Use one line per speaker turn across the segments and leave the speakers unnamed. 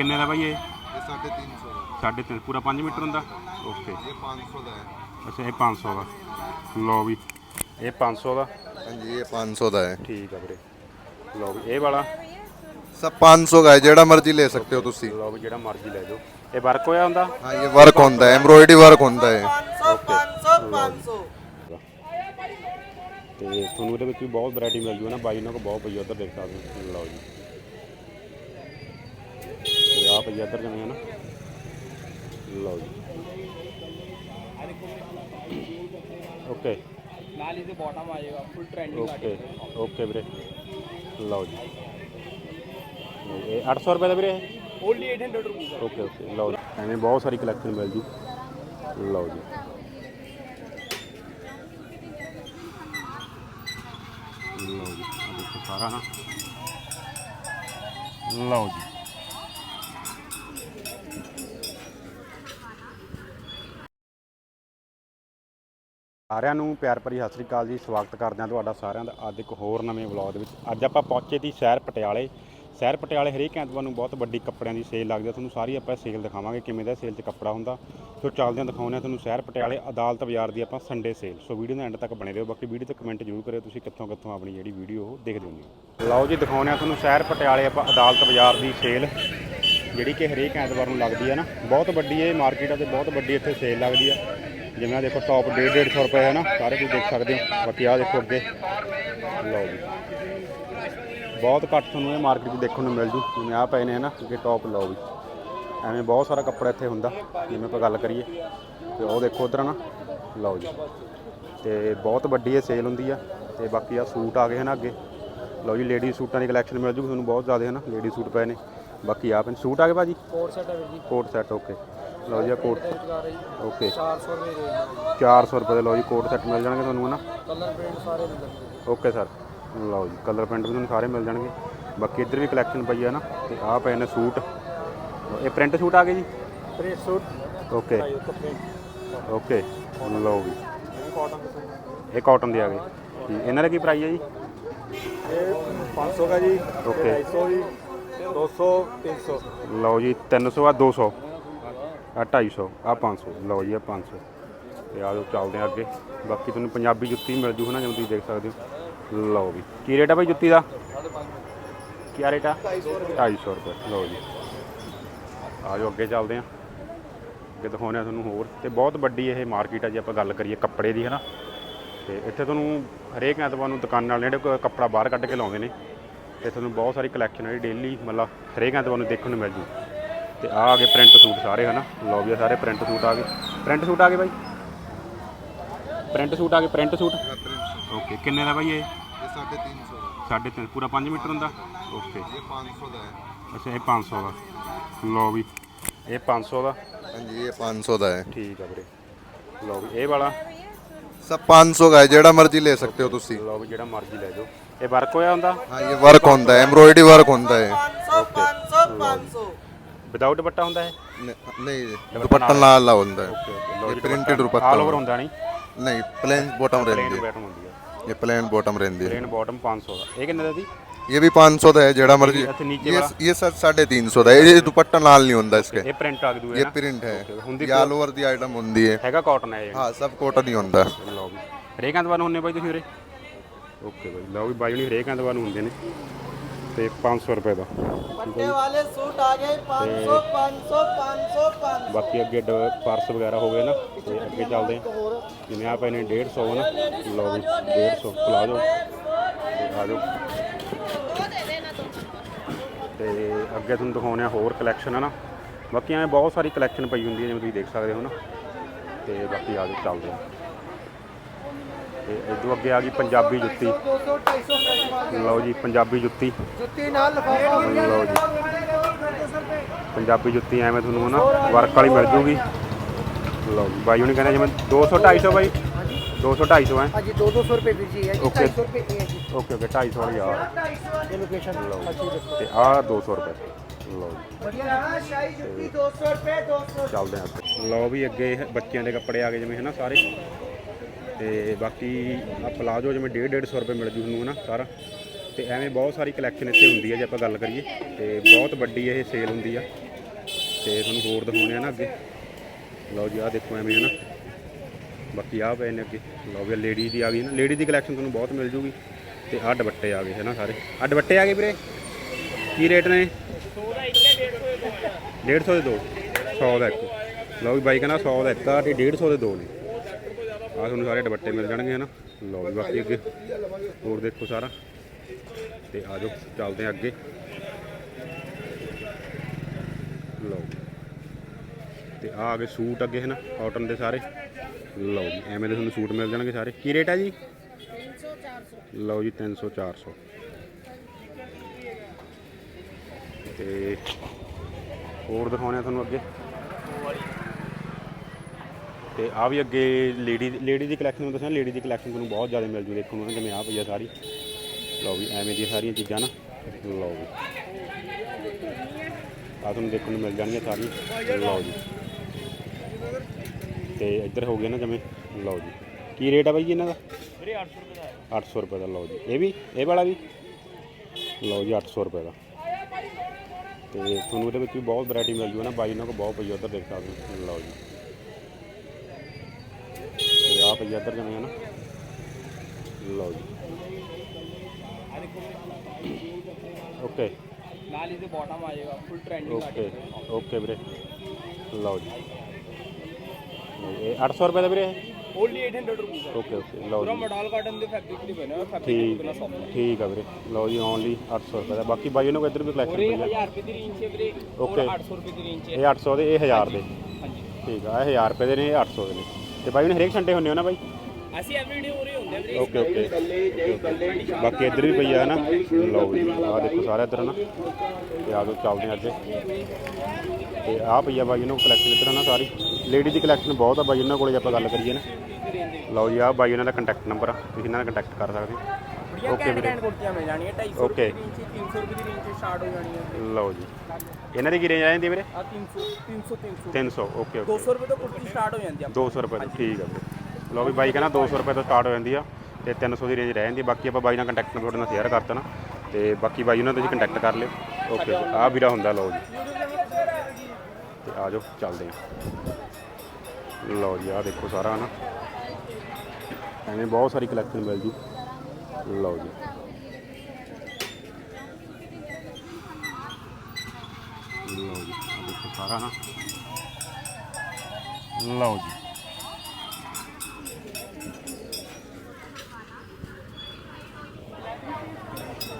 ਕਿੰਨੇ ਦਾ ਬਾਈ ਇਹ?
ਇਹ 350
ਦਾ। 3.5 ਪੂਰਾ 5 ਮੀਟਰ ਹੁੰਦਾ? ਓਕੇ।
ਇਹ 500 ਦਾ ਹੈ।
ਅੱਛਾ ਇਹ 500 ਦਾ। ਲਓ ਵੀ ਇਹ 500 ਦਾ?
ਹਾਂਜੀ ਇਹ 500 ਦਾ ਹੈ।
ਠੀਕ ਆ ਵੀਰੇ। ਲਓ ਵੀ ਇਹ ਵਾਲਾ?
ਸਭ 500 ਦਾ ਜਿਹੜਾ ਮਰਜ਼ੀ ਲੈ ਸਕਦੇ ਹੋ ਤੁਸੀਂ।
ਲਓ ਵੀ ਜਿਹੜਾ ਮਰਜ਼ੀ ਲੈ ਜਾਓ। ਇਹ ਵਰਕ ਹੋਇਆ ਹੁੰਦਾ?
ਹਾਂ ਇਹ ਵਰਕ ਹੁੰਦਾ ਹੈ ਵਰਕ ਹੁੰਦਾ ਹੈ। 500 500 500
ਤੇ ਤੁਹਾਨੂੰ ਇਹਦੇ ਵਿੱਚ ਵੀ ਬਹੁਤ ਵੈਰਾਈਟੀ ਮਿਲ ਜੂ ਨਾ। ਬਾਈ ਨਾਲ ਬਹੁਤ ਪਈ ਉਧਰ ਦੇਖ ਸਕਦੇ ਹੋ। ਲਓ ਜੀ। ਆ ਪਈ ਇੱਧਰ ਜਿਵੇਂ ਹੈ ਨਾ। ਲਓ ਜੀ। ਓਕੇ
ਨਾਲ ਇਹਦੇ ਬਾਟਮ ਆ ਜਾਏਗਾ ਫੁੱਲ ਟ੍ਰੈਂਡਿੰਗ
ਓਕੇ ਓਕੇ ਵੀਰੇ। ਲਓ ਜੀ। ਇਹ 800 ਰੁਪਏ ਦਾ ਵੀਰੇ?
ਓਨਲੀ 800 ਰੁਪਏ
ਓਕੇ ਓਕੇ ਲਓ ਜੀ। ਐਵੇਂ ਬਹੁਤ ਸਾਰੀ ਕਲੈਕਸ਼ਨ ਮਿਲ ਜੂ। ਲਓ ਜੀ। ਲਓ ਜੀ। ਸਾਰਾ ਨਾ। ਲਓ ਜੀ। ਸਾਰਿਆਂ ਨੂੰ ਪਿਆਰ ਭਰੀ ਸਤਿ ਸ੍ਰੀ ਅਕਾਲ ਜੀ। ਸਵਾਗਤ ਕਰਦੇ ਹਾਂ ਤੁਹਾਡਾ ਸਾਰਿਆਂ ਦਾ ਅੱਜ ਇੱਕ ਹੋਰ ਨਵੇਂ ਵਲੌਗ ਦੇ ਵਿੱਚ। ਅੱਜ ਆਪਾਂ ਪਹੁੰਚੇ ਦੀ ਸ਼ਹਿਰ ਪਟਿਆਲੇ। ਸ਼ਹਿਰ ਪਟਿਆਲੇ ਹਰੇਕ ਐਤਵਾਰ ਨੂੰ ਬਹੁਤ ਵੱਡੀ ਕੱਪੜਿਆਂ ਦੀ ਸੇਲ ਲੱਗਦੀ ਹੈ। ਤੁਹਾਨੂੰ ਸਾਰੀ ਆਪਾਂ ਸੇਲ ਦਿਖਾਵਾਂਗੇ ਕਿਵੇਂ ਦਾ ਸੇਲ 'ਚ ਕੱਪੜਾ ਹੁੰਦਾ। ਸੋ ਚੱਲਦੇ ਹਾਂ, ਦਿਖਾਉਂਦੇ ਹਾਂ ਤੁਹਾਨੂੰ ਸ਼ਹਿਰ ਪਟਿਆਲੇ ਅਦਾਲਤ ਬਾਜ਼ਾਰ ਦੀ ਆਪਾਂ ਸੰਡੇ ਸੇਲ ਸੋ ਵੀਡੀਓ ਦਾ ਐਂਡ ਤੱਕ ਬਣੇ ਰਹੋ। ਬਾਕੀ ਵੀਡੀਓ ਤੇ ਕਮੈਂਟ ਜ਼ਰੂਰ ਕਰਿਓ। ਤੁਸੀਂ ਕਿੱਥੋਂ ਕਿੱਥੋਂ ਆਪਣੀ ਜਿਹੜੀ ਵੀਡੀਓ ਉਹ ਦੇਖਦੇ ਹੋ। ਲਓ ਜੀ, ਦਿਖਾਉਂਦੇ ਹਾਂ ਤੁਹਾਨੂੰ ਸ਼ਹਿਰ ਪਟਿਆਲੇ ਆਪਾਂ ਅਦਾਲਤ ਬਾਜ਼ਾਰ ਦੀ ਸੇਲ ਜਿਹੜੀ ਕਿ ਹਰੇਕ ਐਤਵਾਰ ਨੂੰ ਲੱਗਦੀ ਹੈ ਨਾ। ਬਹੁਤ ਵੱਡੀ ਇਹ ਮਾਰਕੀਟ ਆ ਤੇ ਬਹੁਤ ਵੱਡੀ ਇੱਥੇ ਸੇਲ ਲੱਗਦੀ ਆ। ਜਿਵੇਂ ਆ ਦੇਖੋ ਟੌਪ 1.5 150 ਰੁਪਏ ਹੈ ਨਾ ਸਾਰੇ ਕੁਝ ਦੇਖ ਸਕਦੇ ਹੋ। ਬਾਕੀ ਆ ਦੇਖੋ ਅੱਗੇ। ਲਓ ਜੀ। ਬਹੁਤ ਘੱਟ ਤੁਹਾਨੂੰ ਇਹ ਮਾਰਕੀਟ 'ਚ ਦੇਖਣ ਨੂੰ ਮਿਲ ਜੂ। ਜਿਵੇਂ ਆ ਪਏ ਨੇ ਨਾ ਅੱਗੇ ਟੌਪ ਲਓ ਵੀ ਐਵੇਂ ਬਹੁਤ ਸਾਰਾ ਕੱਪੜਾ ਇੱਥੇ ਹੁੰਦਾ ਜਿਵੇਂ ਆਪਾਂ ਗੱਲ ਕਰੀਏ। ਤੇ ਉਹ ਦੇਖੋ ਉਧਰ ਨਾ ਲਓ ਜੀ। ਤੇ ਬਹੁਤ ਵੱਡੀ ਇਹ ਸੇਲ ਹੁੰਦੀ ਆ। ਤੇ ਬਾਕੀ ਆ ਸੂਟ ਆ ਗਏ ਹਨ ਅੱਗੇ। ਲਓ ਜੀ ਲੇਡੀ ਸੂਟਾਂ ਦੀ ਕਲੈਕਸ਼ਨ ਮਿਲ ਜੂਗੀ ਤੁਹਾਨੂੰ ਬਹੁਤ ਜ਼ਿਆਦਾ ਹੈ ਨਾ। ਲੇਡੀ ਸੂਟ ਪਏ ਨੇ। ਬਾਕੀ ਆ ਪੈਨ ਸੂਟ ਆ ਗਏ ਭਾਜੀ
ਕੋਟ ਸੈਟ ਹੈ ਵੀਰ ਜੀ।
ਕੋਟ ਸੈੱਟ ਓਕੇ ਲਓ ਜੀ ਆ ਕੋਟ।
ਜੀ।
ਓਕੇ।
400 ਰੁਪਏ ਰੇਂਜ
400 ਰੁਪਏ ਦੇ ਲਓ ਜੀ ਕੋਟ ਸੈੱਟ ਮਿਲ ਜਾਣਗੇ ਤੁਹਾਨੂੰ ਹਨਾ
ਕਲਰ ਪ੍ਰਿੰਟ ਸਾਰੇ ਮਿਲ ਜਾਣਗੇ
ਓਕੇ ਸਰ। ਲਓ ਜੀ ਕਲਰ ਪ੍ਰਿੰਟ ਵੀ ਤੁਹਾਨੂੰ ਸਾਰੇ ਮਿਲ ਜਾਣਗੇ। ਬਾਕੀ ਇੱਧਰ ਵੀ ਕਲੈਕਸ਼ਨ ਪਈ ਹੈ ਨਾ ਤੇ ਆਹ ਪਏ ਨੇ ਸੂਟ। ਇਹ ਪ੍ਰਿੰਟ ਸੂਟ ਆ ਗਏ ਜੀ?
Print suit.
ਓਕੇ। ਓਕੇ। ਲਓ ਵੀ
ਇਹ ਕਾਟਨ ਦੇ
ਆ ਗਏ। ਇਹਨਾਂ ਦਾ ਕੀ ਪ੍ਰਾਈਸ ਹੈ ਜੀ?
ਇਹ 500 ਦਾ ਜੀ
ਓਕੇ।
250 ਜੀ 200 300
ਲਓ ਜੀ 300 ਆ 200 ਆ 250 ਆ 500 ਲਓ ਜੀ ਆ 500 ਤੇ ਆ ਜਾਓ ਚੱਲਦੇ ਆ ਅੱਗੇ। ਬਾਕੀ ਤੁਹਾਨੂੰ ਪੰਜਾਬੀ ਜੁੱਤੀ ਮਿਲ ਜੂ ਹਨਾ ਜਿਵੇਂ ਤੁਸੀਂ ਦੇਖ ਸਕਦੇ ਹੋ। ਲਓ ਵੀ ਕੀ ਰੇਟ ਆ ਭਾਈ ਜੁੱਤੀ ਦਾ? ਕੀ ਰੇਟ ਆ? 250 ਰੁਪਏ, ਲਓ ਜੀ। ਆ ਜਾਓ, ਅੱਗੇ ਚੱਲਦੇ ਆ ਅੱਗੇ ਦਿਖਾਉਂਦੇ ਆ ਤੁਹਾਨੂੰ ਹੋਰ। ਤੇ ਬਹੁਤ ਵੱਡੀ ਇਹ ਮਾਰਕੀਟ ਆ ਜੇ, ਆਪਾਂ ਗੱਲ ਕਰੀਏ ਕੱਪੜੇ ਦੀ ਹਨਾ ਤੇ ਇੱਥੇ ਤੁਹਾਨੂੰ ਹਰੇਕ ਐਤਵਾਰ ਨੂੰ ਦੁਕਾਨਾਂ ਨਾਲ ਜਿਹੜੇ ਕੱਪੜਾ ਬਾਹਰ ਕੱਢ ਕੇ ਲਾਉਂਦੇ ਨੇ। ਤੇ ਤੁਹਾਨੂੰ ਬਹੁਤ ਸਾਰੀ ਕਲੈਕਸ਼ਨ ਹੈ ਡੇਲੀ ਮਤਲਬ ਹਰੇਕ ਐਤਵਾਰ ਨੂੰ ਦੇਖਣ ਨੂੰ ਮਿਲ ਜੂ। ਤੇ ਆ ਆ ਗਏ ਪ੍ਰਿੰਟ ਸੂਟ ਸਾਰੇ ਹਨਾ? ਲਓ ਵੀ ਸਾਰੇ ਪ੍ਰਿੰਟ ਸੂਟ ਆ ਗਏ। ਪ੍ਰਿੰਟ ਸੂਟ ਆ ਗਏ ਬਾਈ? ਪ੍ਰਿੰਟ ਸੂਟ ਆ ਗਏ ਪ੍ਰਿੰਟ ਸੂਟ? ਓਕੇ ਕਿੰਨੇ ਦਾ ਬਾਈ ਇਹ? 350 3.5 ਪੂਰਾ 5 ਮੀਟਰ ਹੁੰਦਾ? ਓਕੇ।
ਇਹ 500 ਦਾ ਹੈ।
ਅੱਛਾ ਇਹ 500 ਦਾ। ਲਓ ਵੀ ਇਹ 500 ਦਾ?
ਹਾਂਜੀ ਇਹ 500 ਦਾ ਹੈ।
ਠੀਕ ਆ ਵੀਰੇ। ਲਓ ਵੀ ਇਹ ਵਾਲਾ?
ਸਭ 500 ਦਾ ਜਿਹੜਾ ਮਰਜ਼ੀ ਲੈ ਸਕਦੇ ਹੋ ਤੁਸੀਂ।
ਲੋ ਵੀ ਜਿਹੜਾ ਮਰਜ਼ੀ ਲੈ ਜਾਓ। ਇਹ ਵਰਕ ਹੋਇਆ ਹੁੰਦਾ?
ਹਾਂ ਇਹ ਵਰਕ ਹੁੰਦਾ ਹੈ ਵਰਕ ਹੁੰਦਾ ਹੈ।
ਓਕੇ 500 500 ਵਿਦਆਊਟ ਦੁਪੱਟਾ ਹੁੰਦਾ ਹੈ
न- नहीं दुपट्टा लाल ला होता है
ਓਕੇ ਓਕੇ ਲਓ
ये
ਜੀ
प्रिंटेड दुपट्टा
ਆਲ ਓਵਰ ਹੁੰਦਾ ਨਹੀਂ
नहीं प्लेन बॉटम
ਪਲੇਨ
रहती है
ਬੈਟਮ ਹੁੰਦੀ ਹੈ
ये प्लेन बॉटम रहती है
ਪਲੇਨ ਬਾਟਮ 500 ਦਾ ਇਹ ਕਿੰਨੇ ਦਾ ਦੀ
ये भी पाँच सौ का है जेड़ा मर्जी
अच्छा, नीचे
ये
वाला?
ये सर साढ़े तीन सौ का है ये दुपट्टा लाल नहीं होता इसके
ਇਹ ਪ੍ਰਿੰਟ ਆ ਗਈ
ये
ਨਾ
प्रिंट है
Okay, ਹੁੰਦੀ
ये ऑल ओवर दी आइटम होती है
ਹੈਗਾ ਕਾਟਨ ਹੈ ਇਹ
हाँ सब कॉटन ही होता है
ਲਓ ਵੀ ਹਰੇਕ ਐਤਵਾਰ ਨੂੰ ਹੁੰਨੇ ਬਾਈ ਤੁਸੀਂ ਉਰੇ ਓਕੇ ਬਾਈ ਲਓ ਵੀ ਬਾਈ ਹੁਣੀ ਹਰੇਕ ਐਤਵਾਰ ਨੂੰ ਹੁੰਦੇ ਨੇ ਤੇ 500 ਰੁਪਏ ਦਾ।
ਵੱਡੇ ਵਾਲੇ ਸੂਟ ਆ ਗਏ 500 500 500 500
ਬਾਕੀ ਅੱਗੇ ਪਰਸ ਵਗੈਰਾ ਹੋ ਗਏ ਨਾ ਤੇ ਅੱਗੇ ਚੱਲਦੇ ਆ ਜਿਵੇਂ ਆ ਪਏ ਨੇ 150 ਨਾ। ਲਓ ਵੀ 150 ਪਲਾਜੋ ਆ ਜਾਓ ਤੇ ਅੱਗੇ ਤੁਹਾਨੂੰ ਦਿਖਾਉਣੇ ਆ ਹੋਰ ਕਲੈਕਸ਼ਨ ਹੈ ਨਾ। ਬਾਕੀ ਐ ਬਹੁਤ ਸਾਰੀ ਕਲੈਕਸ਼ਨ ਪਈ ਹੁੰਦੀ ਹੈ ਜਿਵੇਂ ਤੁਸੀਂ ਦੇਖ ਸਕਦੇ ਹੋ ਨਾ। ਤੇ ਬਾਕੀ ਆ ਜਾਓ ਚੱਲਦੇ ਆ ਤੇ ਇਦੋਂ ਅੱਗੇ ਆ ਗਈ ਪੰਜਾਬੀ ਜੁੱਤੀ। ਲਓ ਜੀ ਪੰਜਾਬੀ ਜੁੱਤੀ।
ਜੁੱਤੀ ਨਾਲ ਲਫਾਫਾ
ਲਓ ਜੀ। ਪੰਜਾਬੀ ਜੁੱਤੀ ਐਵੇਂ ਤੁਹਾਨੂੰ ਨਾ ਵਰਕ ਵਾਲੀ ਮਿਲ ਜੂਗੀ। ਲਓ ਬਾਈ ਉਹਨੇ ਕਹਿੰਦਾ ਜਿਵੇਂ 200 250 ਬਾਈ। 200 250 ਹੈ।
ਹਾਂਜੀ 200
ਰੁਪਏ
ਵੀਰ ਜੀ ਹੈ ਜੀ 250 ਰੁਪਏ
ਓਕੇ ਓਕੇ 250 ਵਾਲੀ ਆ।
ਇਹ ਲੋਕੇਸ਼ਨ ਲਓ
ਤੇ ਆ 200 ਰੁਪਏ। ਲਓ ਜੀ।
ਵਧੀਆ ਸ਼ਾਹੀ ਜੁੱਤੀ 200 ਰੁਪਏ 200
ਚੱਲਦੇ ਆ ਲਓ ਵੀ ਅੱਗੇ ਬੱਚਿਆਂ ਦੇ ਕੱਪੜੇ ਆ ਗਏ ਜਿਵੇਂ ਹੈ ਨਾ ਸਾਰੇ। ਤੇ ਬਾਕੀ ਆ ਪਲਾਜੋ ਜਿਵੇਂ 1.5 150 ਰੁਪਏ ਮਿਲ ਜੂ ਤੁਹਾਨੂੰ ਹਨਾ ਸਾਰਾ। ਤੇ ਐਵੇਂ ਬਹੁਤ ਸਾਰੀ ਕਲੈਕਸ਼ਨ ਇੱਥੇ ਹੁੰਦੀ ਹੈ ਜੇ ਆਪਾਂ ਗੱਲ ਕਰੀਏ। ਤੇ ਬਹੁਤ ਵੱਡੀ ਇਹ ਸੇਲ ਹੁੰਦੀ ਆ। ਤੇ ਤੁਹਾਨੂੰ ਹੋਰ ਦਿਖਾਉਣੇ ਆ ਨਾ ਅੱਗੇ। ਲਓ ਜੀ, ਆਹ ਦੇਖੋ ਐਵੇਂ ਹੈ ਨਾ ਬਾਕੀ ਆਹ ਪਏ ਨੇ ਅੱਗੇ। ਲਓ ਵੀ ਲੇਡੀ ਦੀ ਆ ਗਈ ਨਾ ਲੇਡੀ ਦੀ ਕਲੈਕਸ਼ਨ ਤੁਹਾਨੂੰ ਬਹੁਤ ਮਿਲ ਜੂਗੀ। ਤੇ ਆਹ ਦੁਪੱਟੇ ਆ ਗਏ ਹੈ ਨਾ ਸਾਰੇ। ਆਹ ਦੁਪੱਟੇ ਆ ਗਏ ਵੀਰੇ। ਕੀ ਰੇਟ ਨੇ? 150 ਦੇ ਦੋ। 100 ਦਾ ਇੱਕ। ਲਓ ਵੀ ਬਾਈ ਕਹਿੰਦਾ 100 ਦਾ ਇੱਕ। ਆ ਤੇ 150 ਦੇ ਦੋ ਨੇ। ਆਹ ਤੁਹਾਨੂੰ ਸਾਰੇ ਦੁਪੱਟੇ ਮਿਲ ਜਾਣਗੇ, ਹਨਾ? ਲਓ ਵੀ ਬਾਕੀ ਅੱਗੇ ਹੋਰ ਦੇਖੋ ਸਾਰਾ। ਤੇ ਜਾਓ, ਚੱਲਦੇ ਆ ਅੱਗੇ। ਲਓ ਤੇ ਆ ਆ ਗਏ ਸੂਟ ਅੱਗੇ, ਹਨਾ? ਕਾਟਨ ਦੇ ਸਾਰੇ। ਲਓ ਜੀ, ਐਵੇਂ ਦੇ ਤੁਹਾਨੂੰ ਸੂਟ ਮਿਲ ਜਾਣਗੇ ਸਾਰੇ। ਕੀ ਰੇਟ ਹੈ ਜੀ? 300 400 ਲਓ ਜੀ 300 400 ਤੇ ਹੋਰ ਦਿਖਾਉਣੇ ਆ ਤੁਹਾਨੂੰ ਅੱਗੇ। ਤੇ ਆ ਵੀ ਅੱਗੇ ਲੇਡੀ ਲੇਡੀ ਦੀ ਕਲੈਕਸ਼ਨ ਨੂੰ ਦੱਸਿਆ ਲੇਡੀ ਦੀ ਕਲੈਕਸ਼ਨ ਤੁਹਾਨੂੰ ਬਹੁਤ ਜ਼ਿਆਦਾ ਮਿਲ ਜੂ ਦੇਖਣ ਨੂੰ ਜਿਵੇਂ ਆ ਪਈ ਆ ਸਾਰੀ। ਲਓ ਵੀ ਐਵੇਂ ਦੀਆਂ ਸਾਰੀਆਂ ਚੀਜ਼ਾਂ ਨਾ। ਲਓ ਵੀ। ਆ ਤੁਹਾਨੂੰ ਦੇਖਣ ਨੂੰ ਮਿਲ ਜਾਣਗੀਆਂ ਸਾਰੀਆਂ। ਲਓ ਜੀ। ਤੇ ਇੱਧਰ ਹੋ ਗਿਆ ਨਾ ਜਿਵੇਂ ਲਓ ਜੀ। ਕੀ ਰੇਟ ਆ ਬਾਈ ਜੀ ਇਹਨਾਂ ਦਾ?
ਵੀਰੇ 800 ਰੁਪਏ ਦਾ
800 ਰੁਪਏ ਦਾ ਲਓ ਜੀ। ਇਹ ਵੀ ਇਹ ਵਾਲਾ ਵੀ? ਲਓ ਜੀ 800 ਰੁਪਏ ਦਾ। ਤੇ ਤੁਹਾਨੂੰ ਇਹਦੇ ਵਿੱਚ ਵੀ ਬਹੁਤ ਵੈਰਾਈਟੀ ਮਿਲ ਜੂ ਨਾ। ਬਾਈ ਇਹਨਾਂ ਕੋਲ ਬਹੁਤ ਪਈ ਉੱਧਰ ਦੇਖ ਸਕਦੇ ਹੋ। ਲਓ ਜੀ। ਪਈ ਆ ਇੱਧਰ ਜਿਵੇਂ ਹੈ ਨਾ ਲਓ ਜੀ। ਓਕੇ।
ਨਾਲ ਇਹਦੇ ਬਾਟਮ ਆ ਜਾਏਗਾ ਫੁੱਲ ਟ੍ਰੈਂਡਿੰਗ
ਓਕੇ ਓਕੇ ਵੀਰੇ। ਲਓ ਜੀ। ਇਹ 800 ਰੁਪਏ ਦਾ ਵੀਰੇ
ਓਨਲੀ 800 ਰੁਪਏ ਦਾ
ਓਕੇ ਓਕੇ ਲਓ
ਪੂਰਾ
ਜੀ।
ਮਡਾਲ ਕਾਟਨ ਦੇ ਫੈਬਰਿਕ ਨਹੀਂ ਬਣਿਆ ਫੈਬਰਿਕ ਕਿੰਨਾ ਸੌਫਟ
ਠੀਕ ਆ ਵੀਰੇ। ਲਓ ਜੀ ਓਨਲੀ 800 ਰੁਪਏ ਦਾ। ਬਾਕੀ ਬਾਈ ਉਹਨਾਂ ਇੱਧਰ ਵੀ ਕਲੈਕਸ਼ਨ ਪਈ ਆ।
1000 ਰੁਪਏ ਦੀ ਰੇਂਜ ਹੈ ਵੀਰੇ
Okay.
800 ਰੁਪਏ ਦੀ ਰੇਂਜ ਹੈ।
ਇਹ 800 ਦੇ ਇਹ 1000 ਦੇ।
ਹਾਂਜੀ
ਠੀਕ ਆ ਇਹ 1000 ਰੁਪਏ ਦੇ ਨੇ ਇਹ 800 ਦੇ ਨੇ। ਤੇ ਬਾਈ ਹੁਣ ਹਰੇਕ ਸੰਡੇ ਹੁੰਦੇ ਹੋ ਨਾ ਬਾਈ
ਅਸੀਂ ਐਵਰੀਡੇ ਹੋ ਰਹੇ ਹੁੰਦੇ ਆ ਵੀਰੇ।
ਓਕੇ ਓਕੇ ਬਾਕੀ ਇੱਧਰ ਵੀ ਪਈ ਆ ਨਾ। ਲਓ ਜੀ ਆਹ ਦੇਖੋ ਸਾਰਾ ਇੱਧਰ ਨਾ। ਤੇ ਆ ਜਾਓ ਚੱਲਦੇ ਹਾਂ ਅੱਗੇ ਤੇ ਆਹ ਪਈ ਆ ਬਾਈ ਇਹਨਾਂ ਕੋਲ ਕਲੈਕਸ਼ਨ ਇੱਧਰ ਨਾ ਸਾਰੀ। ਲੇਡੀ ਦੀ ਕਲੈਕਸ਼ਨ ਬਹੁਤ ਆ ਬਾਈ ਇਹਨਾਂ ਕੋਲੇ ਜੇ ਆਪਾਂ ਗੱਲ ਕਰੀਏ ਨਾ। ਲਓ ਜੀ ਆਹ ਬਾਈ ਇਹਨਾਂ ਦਾ ਕੰਟੈਕਟ ਨੰਬਰ ਆ। ਤੁਸੀਂ ਇਹਨਾਂ ਨਾਲ ਕੰਟੈਕਟ ਕਰ ਸਕਦੇ ਹੋ।
ਬੜੀਆਂ
ਓਕੇ
ਕੈਂਟ
ਵੀਰੇ
ਕੁੜਤੀਆਂ ਮਿਲ ਜਾਣੀਆਂ 250
Okay.
ਰੁਪਏ ਦੀ ਰੇਂਜ 300 ਰੁਪਏ ਦੀ ਰੇਂਜ ਸਟਾਰਟ ਹੋ ਜਾਣੀ ਹੈ।
ਲਓ ਜੀ। ਇਹਨਾਂ ਦੀ ਕੀ ਰੇਂਜ ਆ ਜਾਂਦੀ ਵੀਰੇ?
ਆ 300 300 300
300 ਓਕੇ ਓਕੇ
200 ਰੁਪਏ ਤੋਂ ਕੁੜਤੀ ਸਟਾਰਟ ਹੋ ਜਾਂਦੀ ਆ।
200 ਰੁਪਏ ਤੋਂ ਠੀਕ ਆ ਵੀਰੇ। ਲਓ ਵੀ ਬਾਈ ਕਹਿੰਦਾ 200 ਰੁਪਏ ਤੋਂ ਸਟਾਰਟ ਹੋ ਜਾਂਦੀ ਆ ਤੇ 300 ਦੀ ਰੇਂਜ ਰਹਿ ਜਾਂਦੀ ਆ। ਬਾਕੀ ਆਪਾਂ ਬਾਈ ਨਾਲ ਕੰਟੈਕਟ ਨੰਬਰ ਨਾਲ ਸ਼ੇਅਰ ਕਰਤਾ ਨਾ ਤੇ ਬਾਕੀ ਬਾਈ ਉਹਨਾਂ ਤੋਂ ਤੁਸੀਂ ਕੰਟੈਕਟ ਕਰ ਲਿਓ। ਓਕੇ ਆ ਵੀਰਾ ਹੁੰਦਾ ਲਓ ਜੀ। ਤੇ ਆ ਜਾਓ ਚੱਲਦੇ ਆ। ਲਓ ਜੀ ਆ ਦੇਖੋ ਸਾਰਾ ਨਾ ਐਵੇਂ ਬਹੁਤ ਸਾਰੀ ਕਲੈਕਸ਼ਨ ਮਿਲ ਜੂ ਲਓ ਜੀ। ਲਓ ਜੀ ਦੇਖੋ ਸਾਰਾ ਨਾ। ਲਓ ਜੀ।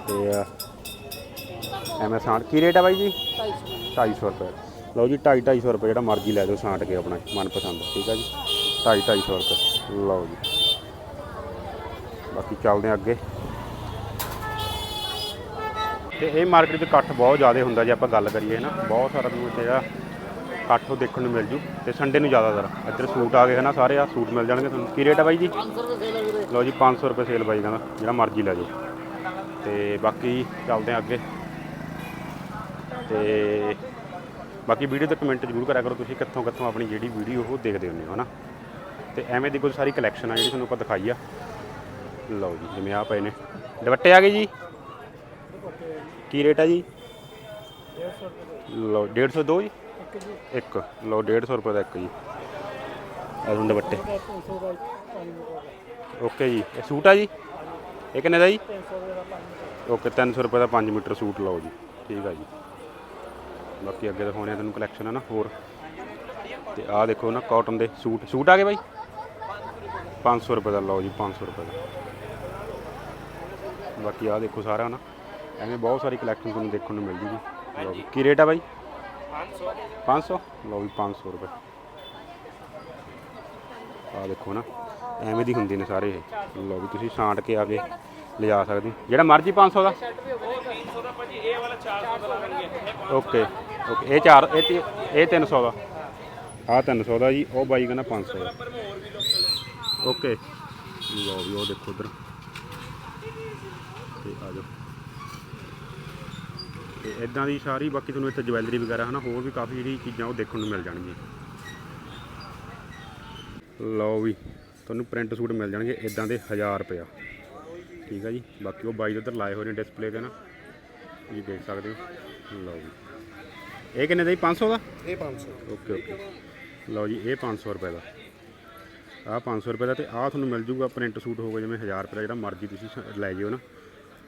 ਤੇ ਸਾਂਟ ਕੀ ਰੇਟ ਹੈ ਬਾਈ ਜੀ? 250 ਰੁਪਏ। ਲਓ ਜੀ 2.5 250 ਰੁਪਏ ਜਿਹੜਾ ਮਰਜ਼ੀ ਲੈ ਦਿਓ ਸਾਂਟ ਕੇ ਆਪਣਾ ਮਨਪਸੰਦ। ਠੀਕ ਹੈ ਜੀ? 2.5 250 ਰੁਪਏ। ਲਓ ਜੀ। ਬਾਕੀ ਚੱਲਦੇ ਹਾਂ ਅੱਗੇ। ਤੇ ਇਹ ਮਾਰਕੀਟ 'ਚ ਇਕੱਠ ਬਹੁਤ ਜ਼ਿਆਦਾ ਹੁੰਦਾ ਜੇ ਆਪਾਂ ਗੱਲ ਕਰੀਏ ਨਾ ਬਹੁਤ ਸਾਰਾ ਦੂਰ ਤੇ ਜਿਹੜਾ ਇਕੱਠ ਉਹ ਦੇਖਣ ਨੂੰ ਮਿਲ ਜੂ। ਤੇ ਸੰਡੇ ਨੂੰ ਜ਼ਿਆਦਾਤਰ ਇੱਧਰ ਸੂਟ ਆ ਗਏ ਹੈ ਨਾ ਸਾਰੇ ਆ ਸੂਟ ਮਿਲ ਜਾਣਗੇ ਤੁਹਾਨੂੰ। ਕੀ ਰੇਟ ਆ ਬਾਈ ਜੀ? 500 ਰੁਪਏ ਸੇਲ ਹੈ ਲਓ ਜੀ 500 ਰੁਪਏ ਸੇਲ ਬਾਈ ਕਹਿੰਦਾ। ਜਿਹੜਾ ਮਰਜ਼ੀ ਲੈ ਜਾਓ। ਤੇ ਬਾਕੀ ਚੱਲਦੇ ਹਾਂ ਅੱਗੇ। ਤੇ ਬਾਕੀ ਵੀਡੀਓ ਤੇ ਕਮੈਂਟ ਜ਼ਰੂਰ ਕਰਿਆ ਕਰੋ ਤੁਸੀਂ, ਕਿੱਥੋਂ ਕਿੱਥੋਂ ਆਪਣੀ ਜਿਹੜੀ ਵੀਡੀਓ ਉਹ ਦੇਖਦੇ ਹੁੰਦੇ ਹੋ ਨਾ ਤੇ ਐਵੇਂ ਦੀ ਕੁਝ ਸਾਰੀ ਕਲੈਕਸ਼ਨ ਆ ਜਿਹੜੀ ਤੁਹਾਨੂੰ ਆਪਾਂ ਦਿਖਾਈ ਆ। ਲਓ ਜੀ, ਜਿਵੇਂ ਆ ਪਏ ਨੇ। ਦੁਪੱਟੇ ਆ ਗਏ ਜੀ? ਕੀ ਰੇਟ ਆ ਜੀ? ਲਓ 150 ਦੋ ਜੀ? ਇੱਕ। ਲਓ 150 ਰੁਪਏ ਦਾ ਇੱਕ ਜੀ। ਇਹ ਹੁਣ ਦੁਪੱਟੇ। ਓਕੇ ਜੀ। ਇਹ ਸੂਟ ਆ ਜੀ? ਇਹ ਕਿੰਨੇ ਦਾ ਜੀ? ਓਕੇ 300 ਰੁਪਏ ਦਾ 5 ਮੀਟਰ ਸੂਟ, ਲਓ ਜੀ। ਠੀਕ ਆ ਜੀ। ਬਾਕੀ ਅੱਗੇ ਦਿਖਾਉਣੇ ਆ ਤੁਹਾਨੂੰ ਕਲੈਕਸ਼ਨ ਹੈ ਨਾ ਹੋਰ। ਤੇ ਆਹ ਦੇਖੋ ਨਾ ਕਾਟਨ ਦੇ ਸੂਟ। ਸੂਟ ਆ ਗਏ ਬਾਈ? 500 ਰੁਪਏ ਦਾ, ਲਓ ਜੀ 500 ਰੁਪਏ ਦਾ। ਬਾਕੀ ਆਹ ਦੇਖੋ ਸਾਰਾ ਨਾ। ਐਵੇਂ ਬਹੁਤ ਸਾਰੀ ਕਲੈਕਸ਼ਨ ਤੁਹਾਨੂੰ ਦੇਖਣ ਨੂੰ ਮਿਲ ਜੂਗੀ। ਲਓ ਜੀ ਕੀ ਰੇਟ ਆ ਬਾਈ? 500 500 ਲਓ ਵੀ 500 ਰੁਪਏ। ਆਹ ਦੇਖੋ ਨਾ ਐਵੇਂ ਦੀ ਹੁੰਦੀ ਨੇ ਸਾਰੇ ਇਹ। ਲਓ ਵੀ ਤੁਸੀਂ ਛਾਂਟ ਕੇ ਆ ਕੇ ਲਿਜਾ ਸਕਦੇ ਹੋ। ਜਿਹੜਾ ਮਰਜ਼ੀ 500 ਦਾ। ਓਕੇ ਓਕੇ ਇਹ ਚਾਰ ਇਹ ਤੀ- ਇਹ 300 ਦਾ। ਆਹ 300 ਦਾ ਜੀ ਉਹ ਬਾਈ ਕਹਿੰਦਾ 500 ਦਾ। ਓਕੇ। ਲਓ ਵੀ ਉਹ ਦੇਖੋ ਉਧਰ। ਤੇ ਆ ਜਾਓ। ਤੇ ਇਦਾਂ ਦੀ ਸਾਰੀ ਬਾਕੀ ਤੁਹਾਨੂੰ ਇੱਥੇ ਜਵੈਲਰੀ ਵਗੈਰਾ ਹਨਾ ਹੋਰ ਵੀ ਕਾਫੀ ਜਿਹੜੀ ਚੀਜ਼ਾਂ ਉਹ ਦੇਖਣ ਨੂੰ ਮਿਲ ਜਾਣਗੀਆਂ। ਲਓ ਵੀ ਤੁਹਾਨੂੰ ਪ੍ਰਿੰਟ ਸੂਟ ਮਿਲ ਜਾਣਗੇ ਇਦਾਂ ਦੇ 1000 ਰੁਪਇਆ। ਠੀਕ ਹੈ ਜੀ ਬਾਕੀ ਉਹ ਬਾਈ ਦੇ ਉੱਧਰ ਲਾਏ ਹੋਏ ਨੇ ਡਿਸਪਲੇ ਤੇ ਨਾ ਤੁਸੀਂ ਦੇਖ ਸਕਦੇ ਹੋ। ਲਓ ਜੀ ਇਹ ਕਿੰਨੇ ਦਾ ਜੀ 500 ਦਾ?
ਇਹ 500
ਓਕੇ ਓਕੇ। ਲਓ ਜੀ ਇਹ 500 ਰੁਪਏ ਦਾ। ਆਹ 500 ਰੁਪਏ ਦਾ ਤੇ ਆਹ ਤੁਹਾਨੂੰ ਮਿਲ ਜੂਗਾ ਪ੍ਰਿੰਟ ਸੂਟ ਹੋਊਗਾ ਜਿਵੇਂ 1000 ਰੁਪਏ ਦਾ ਜਿਹੜਾ ਮਰਜ਼ੀ ਤੁਸੀਂ ਲੈ ਜਿਓ ਨਾ।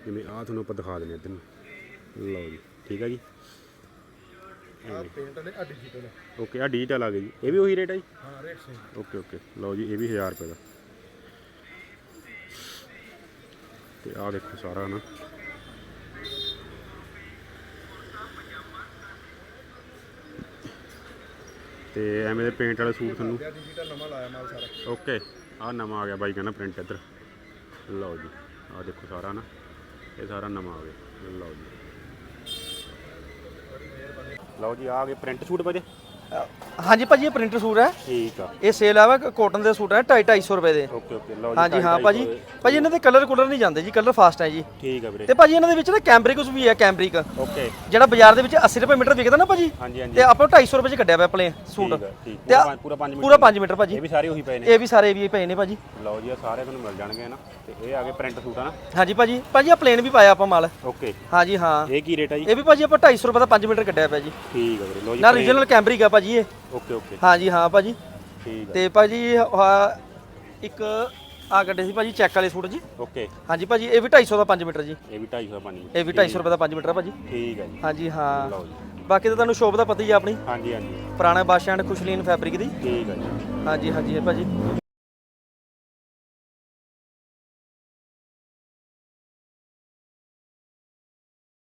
ਜਿਵੇਂ ਆਹ ਤੁਹਾਨੂੰ ਆਪਾਂ ਦਿਖਾ ਦਿੰਦੇ ਇੱਧਰ ਨੂੰ। ਲਓ ਜੀ ਠੀਕ ਹੈ ਜੀ।
ਆ ਪੇਂਟ ਨੇ ਆ। ਡਿਜੀਟਲ
ਓਕੇ ਆ ਡਿਜੀਟਲ ਆ ਗਈ ਜੀ। ਇਹ ਵੀ ਉਹੀ ਰੇਟ ਹੈ ਜੀ?
ਹਾਂ ਰੇਟ ਸੇਮ
ਓਕੇ ਓਕੇ ਲਓ ਜੀ ਇਹ ਵੀ 1000 ਰੁਪਏ ਦਾ। ਤੇ ਆਹ ਦੇਖੋ ਸਾਰਾ ਨਾ ਤੇ ਐਵੇਂ ਦੇ ਪੇਂਟ ਵਾਲੇ ਸੂਟ ਤੁਹਾਨੂੰ
ਡਿਜੀਟਲ ਨਵਾਂ ਲਾਇਆ ਮਾਲ ਸਾਰਾ।
ਓਕੇ ਆ ਨਵਾਂ ਆ ਗਿਆ ਬਾਈ ਕਹਿੰਦਾ ਪ੍ਰਿੰਟ ਇੱਧਰ। ਲਓ ਜੀ ਆ ਦੇਖੋ ਸਾਰਾ ਨਾ ਇਹ ਸਾਰਾ ਨਵਾਂ ਆ ਲਓ ਜੀ। ਲਓ ਜੀ ਆ ਗਏ ਪ੍ਰਿੰਟ ਸੂਟ ਬਾਜੇ
ਹਾਂਜੀ ਭਾਜੀ ਇਹ ਪ੍ਰਿੰਟਰ ਸੂਟ ਹੈ।
ਠੀਕ ਆ।
ਇਹ ਸੇਲ ਆਵਾ ਕਾਟਨ ਦੇ ਸੂਟ ਹੈ 2.5 250 ਰੁਪਏ ਦੇ।
ਓਕੇ ਓਕੇ ਲਓ ਜੀ
ਹਾਂਜੀ ਹਾਂ ਭਾਜੀ। ਭਾਜੀ ਇਹਨਾਂ ਦੇ ਕਲਰ ਕੁਲਰ ਨਹੀਂ ਜਾਂਦੇ ਜੀ ਕਲਰ ਫਾਸਟ ਹੈ ਜੀ।
ਠੀਕ ਆ ਵੀਰੇ।
ਤੇ ਭਾਜੀ ਇਹਨਾਂ ਦੇ ਵਿੱਚ ਨਾ ਕੈਂਬਰਿਕ ਵੀ ਹੈ ਕੈਂਬਰਿਕ
ਓਕੇ।
ਜਿਹੜਾ ਬਾਜ਼ਾਰ ਦੇ ਵਿੱਚ 80 ਰੁਪਏ ਮੀਟਰ ਵਿਕਦਾ ਨਾ ਭਾਜੀ
ਹਾਂਜੀ ਹਾਂਜੀ।
ਤੇ ਆਪਾਂ 250 ਰੁਪਏ ਚ ਕੱਢਿਆ ਪਿਆ ਪਲੇ ਸੂਟ।
ਆ
ਤੇ
ਪੂਰਾ ਪੰਜ- ਪੂਰਾ 5 ਮਿੰਟ
ਪੂਰਾ 5 ਮੀਟਰ ਭਾਜੀ।
ਇਹ ਵੀ ਸਾਰੇ ਉਹੀ ਪਏ ਨੇ।
ਇਹ ਵੀ ਸਾਰੇ ਵੀ ਪਏ ਨੇ ਭਾਜੀ।
ਲਓ ਜੀ ਆ ਸਾਰੇ ਤੁਹਾਨੂੰ ਮਿਲ ਜਾਣਗੇ ਨਾ ਤੇ ਇਹ ਆ ਗਏ ਪ੍ਰਿੰਟ ਸੂਟ ਆ ਨਾ
ਹਾਂਜੀ ਭਾਜੀ ਭਾਜੀ ਆ ਪਲੇਨ ਵੀ ਪਾਇਆ ਆਪਾਂ ਮਾਲ।
ਓਕੇ।
ਹਾਂਜੀ ਹਾਂ।
ਇਹ ਕੀ ਰੇਟ ਆ ਜੀ?
ਇਹ ਵੀ ਭਾਜੀ ਆਪਾਂ 250 ਰੁਪਏ ਦਾ 5 ਮੀਟਰ ਕੱਢਿਆ ਪਿਆ ਜੀ।
ਠੀਕ ਆ ਵੀਰੇ ਲਓ ਜੀ
ਨਾ ਰੀਜਨਲ ਕੈਂਬਰਿਕ ਆ ਭਾਜੀ। ਇਹ?
Okay okay.
ਹਾਂਜੀ ਹਾਂ ਭਾਜੀ।
ਠੀਕ
ਤੇ ਭਾਜੀ ਆਹ ਇੱਕ ਆ ਕੱਢੇ ਸੀ ਭਾਜੀ ਚੈੱਕ ਵਾਲੇ ਸੂਟ ਜੀ।
ਓਕੇ।
ਹਾਂਜੀ ਭਾਜੀ ਇਹ ਵੀ 250 ਦਾ 5 ਮੀਟਰ ਜੀ।
ਇਹ ਵੀ 250 ਬਣੀ
ਇਹ ਵੀ 250 ਰੁਪਏ ਦਾ 5 ਮੀਟਰ ਆ ਭਾਜੀ।
ਠੀਕ ਆ ਜੀ।
ਹਾਂਜੀ ਹਾਂ।
ਲਓ ਜੀ।
ਬਾਕੀ ਤਾਂ ਤੁਹਾਨੂੰ ਸ਼ੋਪ ਦਾ ਪਤਾ ਹੀ ਆ ਆਪਣੀ।
ਹਾਂਜੀ ਹਾਂਜੀ।
ਪੁਰਾਣਾ ਬੱਸ ਸਟੈਂਡ ਖੁਸ਼ਲੀਨ ਫੈਬਰਿਕ ਦੀ।
ਠੀਕ ਆ ਜੀ।
ਹਾਂਜੀ ਹਾਂਜੀ ਇਹ ਭਾਜੀ।